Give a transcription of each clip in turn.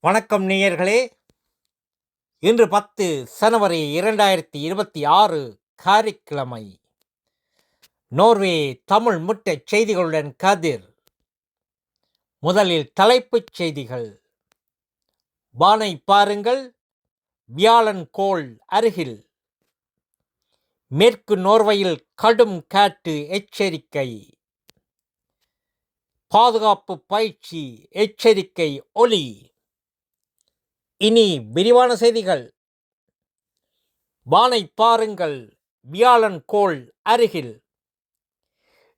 வணக்கம் நேயர்களே. இன்று பத்து சனவரி இரண்டாயிரத்தி இருபத்தி ஆறு காரிக்கிழமை. நோர்வே தமிழ் முட்டை செய்திகளுடன் கதிர். முதலில் தலைப்புச் செய்திகள். வானை பாருங்கள். வியாழன் கோள் அருகில். மேற்கு நோர்வையில் கடும் காற்று எச்சரிக்கை. பாதுகாப்பு பயிற்சி எச்சரிக்கை ஒலி. இனி விரிவான செய்திகள். வானை பாருங்கள் வியாழன் கோள் அருகில்.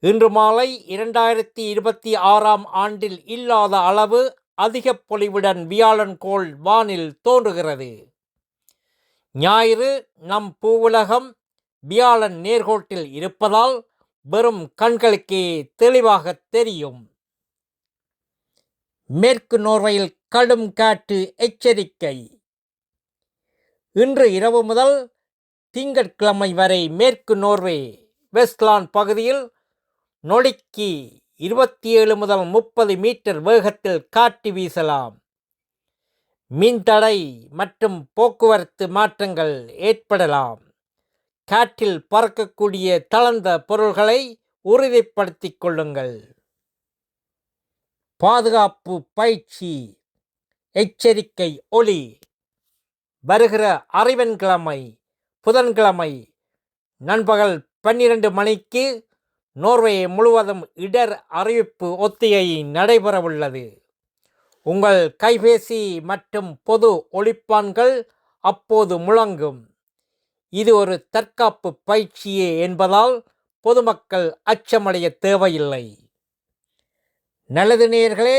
இன்று மாலை இரண்டாயிரத்தி இருபத்தி ஆறாம் ஆண்டில் இல்லாத அளவு அதிக பொலிவுடன் வியாழன் கோள் வானில் தோன்றுகிறது. ஞாயிறு நம் பூவுலகம் வியாழன் நேர்கோட்டில் இருப்பதால் வெறும் கண்களுக்கே தெளிவாக தெரியும். மேற்கு நோர்வையில் கடும் காற்று எச்சரிக்கை. இன்று இரவு முதல் திங்கட்கிழமை வரை மேற்கு நோர்வே வெஸ்ட்லாண்ட் பகுதியில் நொடிக்கு இருபத்தி ஏழு முதல் முப்பது மீட்டர் வேகத்தில் காற்று வீசலாம். மின்தடை மற்றும் போக்குவரத்து மாற்றங்கள் ஏற்படலாம். காற்றில் பறக்கக்கூடிய தளர்ந்த பொருள்களை உறுதிப்படுத்திக் கொள்ளுங்கள். பாதுகாப்பு பயிற்சி எச்சரிக்கை ஒலி. வருகிற அறிவன்கிழமை புதன்கிழமை நண்பகல் பன்னிரண்டு மணிக்கு நோர்வே முழுவதும் இடர் அறிவிப்பு ஒத்திகை நடைபெறவுள்ளது. உங்கள் கைபேசி மற்றும் பொது ஒளிப்பான்கள் அப்போது முழங்கும். இது ஒரு தற்காப்பு பயிற்சியே என்பதால் பொதுமக்கள் அச்சமடைய தேவையில்லை. நல்லது நேயர்களே